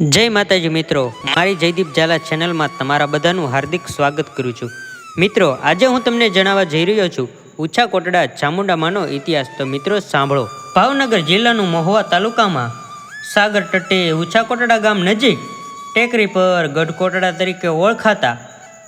જય માતાજી મિત્રો, મારી જયદીપ ઝાલા ચેનલમાં તમારા બધાનું હાર્દિક સ્વાગત કરું છું. મિત્રો, આજે હું તમને જણાવવા જઈ રહ્યો છું ઉછા કોટડા ચામુંડામાંનો ઇતિહાસ. તો મિત્રો, સાંભળો. ભાવનગર જિલ્લાનું મહુવા તાલુકામાં સાગર તટે ઉછા કોટડા ગામ નજીક ટેકરી પર ગઢ કોટડા તરીકે ઓળખાતા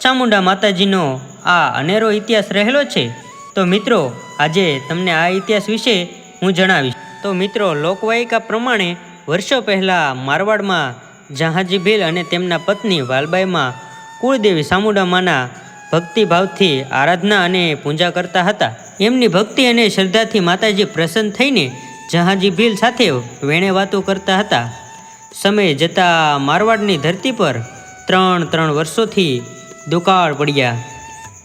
ચામુંડા માતાજીનો આ અનેરો ઇતિહાસ રહેલો છે. તો મિત્રો, આજે તમને આ ઇતિહાસ વિશે હું જણાવીશ. તો મિત્રો, લોકવાયિકા પ્રમાણે વર્ષો પહેલાં મારવાડમાં જહાજી ભીલ અને તેમના પત્ની વાલબાઈમાં કુળદેવી સામુડામાના ભક્તિભાવથી આરાધના અને પૂજા કરતા હતા. એમની ભક્તિ અને શ્રદ્ધાથી માતાજી પ્રસન્ન થઈને જહાજી ભીલ સાથે વેણે વાતો કરતા હતા. સમય જતાં મારવાડની ધરતી પર ત્રણ ત્રણ વર્ષોથી દુકાળ પડ્યા.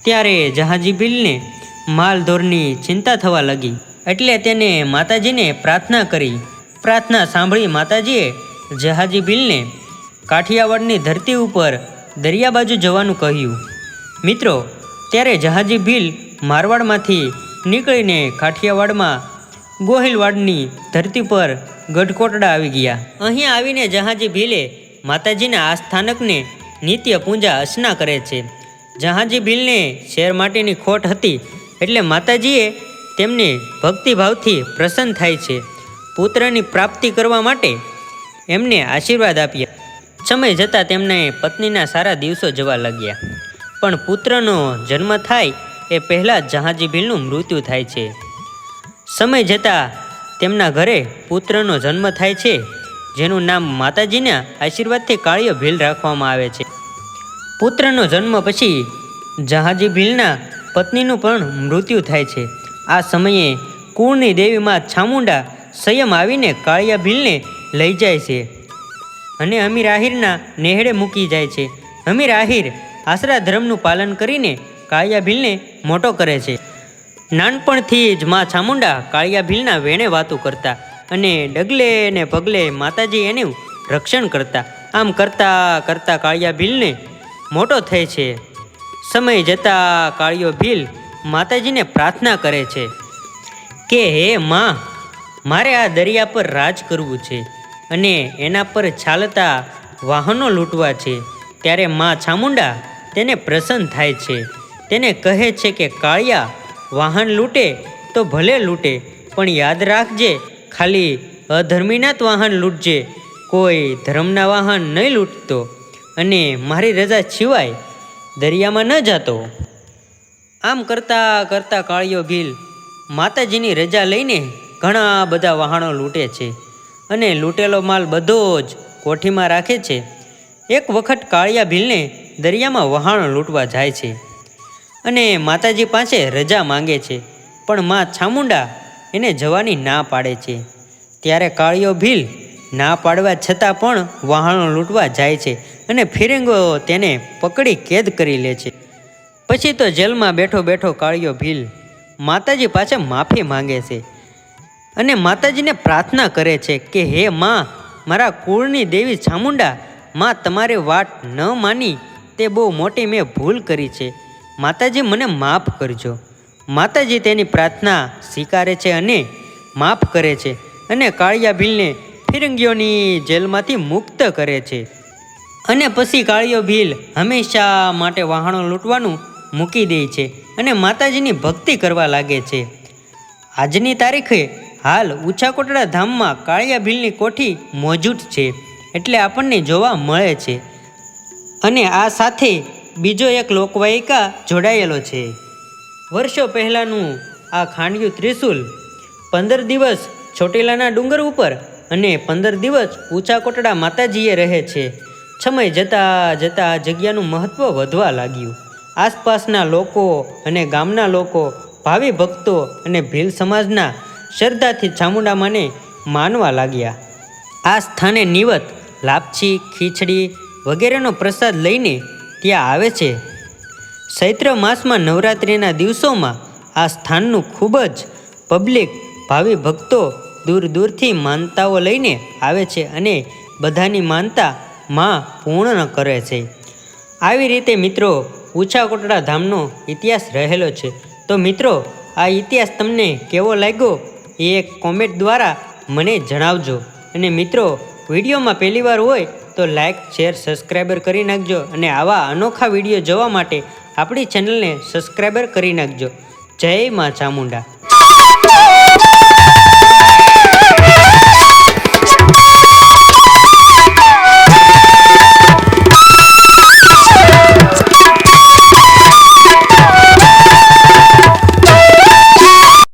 ત્યારે જહાજી ભીલને માલધોરની ચિંતા થવા લાગી. એટલે તેને માતાજીને પ્રાર્થના કરી પ્રાર્થના સાંભળી માતાજીએ જહાજી ભીલને કાઠિયાવાડની ધરતી ઉપર દરિયા બાજુ જવાનું કહ્યું. મિત્રો, ત્યારે જહાજી ભીલ મારવાડમાંથી નીકળીને કાઠિયાવાડમાં ગોહિલવાડની ધરતી પર ગઢકોટડા આવી ગયા. અહીં આવીને જહાજી ભીલે માતાજીના આ સ્થાનકને નિત્ય પૂજા અર્ચના કરે છે. જહાજી ભીલને શેર માટેની ખોટ હતી એટલે માતાજીએ તેમને ભક્તિભાવથી પ્રસન્ન થાય છે. પુત્રની પ્રાપ્તિ કરવા માટે એમને આશીર્વાદ આપ્યા. સમય જતાં તેમને પત્નીના સારા દિવસો જવા લાગ્યા. પણ પુત્રનો જન્મ થાય એ પહેલાં જ જહાજી ભીલનું મૃત્યુ થાય છે. સમય જતાં તેમના ઘરે પુત્રનો જન્મ થાય છે, જેનું નામ માતાજીના આશીર્વાદથી કાળીય ભીલ રાખવામાં આવે છે. પુત્રનો જન્મ પછી જહાજી ભીલના પત્નીનું પણ મૃત્યુ થાય છે. આ સમયે કુળની દેવીમાં છામુંડા સંયમ આવીને કાળિયા ભીલને લઈ જાય છે અને અમીર આહિરના નેહડે મૂકી જાય છે. અમીર આહિર આશરા ધર્મનું પાલન કરીને કાળિયા ભીલને મોટો કરે છે. નાનપણથી જ મા ચામુંડા કાળિયા ભીલના વેણે વાતો કરતા અને ડગલે ને પગલે માતાજી એનું રક્ષણ કરતા. આમ કરતા કરતા કાળિયા ભીલને મોટો થાય છે. સમય જતાં કાળિયો ભીલ માતાજીને પ્રાર્થના કરે છે કે, હે માં મારે આ દરિયા પર રાજ કરવું છે અને એના પર ચાલતા વાહનો લૂંટવા છે. ત્યારે માં ચામુંડા તેને પ્રસન્ન થાય છે. તેને કહે છે કે, કાળિયા, વાહન લૂંટે તો ભલે લૂંટે, પણ યાદ રાખજે, ખાલી અધર્મીના જ વાહન લૂંટજે. કોઈ ધર્મના વાહન નહીં લૂંટતો અને મારી રજા સિવાય દરિયામાં ન જતો. આમ કરતાં કરતાં કાળિયો ભીલ માતાજીની રજા લઈને ઘણા બધા વહાણો લૂંટે છે અને લૂંટેલો માલ બધો જ કોઠીમાં રાખે છે. એક વખત કાળિયા ભીલને દરિયામાં વહાણો લૂંટવા જાય છે અને માતાજી પાસે રજા માંગે છે, પણ મા છામુંડા એને જવાની ના પાડે છે. ત્યારે કાળિયો ભીલ ના પાડવા છતાં પણ વહાણો લૂંટવા જાય છે અને ફિરિંગો તેને પકડી કેદ કરી લે છે. પછી તો જેલમાં બેઠો બેઠો કાળિયો ભીલ માતાજી પાસે માફી માંગે છે અને માતાજીને પ્રાર્થના કરે છે કે, હે માં, મારા કુળની દેવી ચામુંડા, માં તમારી વાટ ન માની, તે બહુ મોટી મેં ભૂલ કરી છે. માતાજી મને માફ કરજો. માતાજી તેની પ્રાર્થના સ્વીકારે છે અને માફ કરે છે અને કાળિયા ભીલને ફિરંગીઓની જેલમાંથી મુક્ત કરે છે. અને પછી કાળિયો ભીલ હંમેશા માટે વહાણો લૂંટવાનું મૂકી દે છે અને માતાજીની ભક્તિ કરવા લાગે છે. આજની તારીખે હાલ ઊંચા કોટડા ધામમાં કાળિયા ભીલની કોઠી મોજૂદ છે, એટલે આપણને જોવા મળે છે. અને આ સાથે બીજો એક લોકવાયિકા જોડાયેલો છે. વર્ષો પહેલાંનું આ ખાંડિયું ત્રિશુલ, પંદર દિવસ ચોટીલાના ડુંગર ઉપર અને પંદર દિવસ ઊંચા કોટડા માતાજીએ રહે છે. સમય જતાં જતાં આ જગ્યાનું મહત્ત્વ વધવા લાગ્યું. આસપાસના લોકો અને ગામના લોકો, ભાવિ ભક્તો અને ભીલ સમાજના શ્રદ્ધાથી ચામુંડામાને માનવા લાગ્યા. આ સ્થાને નિવત લાપછી ખીચડી વગેરેનો પ્રસાદ લઈને ત્યાં આવે છે. ચૈત્ર માસમાં નવરાત્રિના દિવસોમાં આ સ્થાનનું ખૂબ જ પબ્લિક, ભાવિ ભક્તો દૂર દૂરથી માનતાઓ લઈને આવે છે અને બધાની માનતા માં પૂર્ણ કરે છે. આવી રીતે મિત્રો ઉછાકોટડા ધામનો ઇતિહાસ રહેલો છે. તો મિત્રો, આ ઇતિહાસ તમને કેવો લાગ્યો? એ એક કોમેન્ટ દ્વારા મને જણાવજો. અને મિત્રો, વિડીયોમાં પહેલીવાર હોય તો લાઇક શેર સબસ્ક્રાઈબર કરી નાખજો અને આવા અનોખા વીડિયો જોવા માટે આપણી ચેનલને સબસ્ક્રાઈબર કરી નાખજો. જય મા ચામુંડા.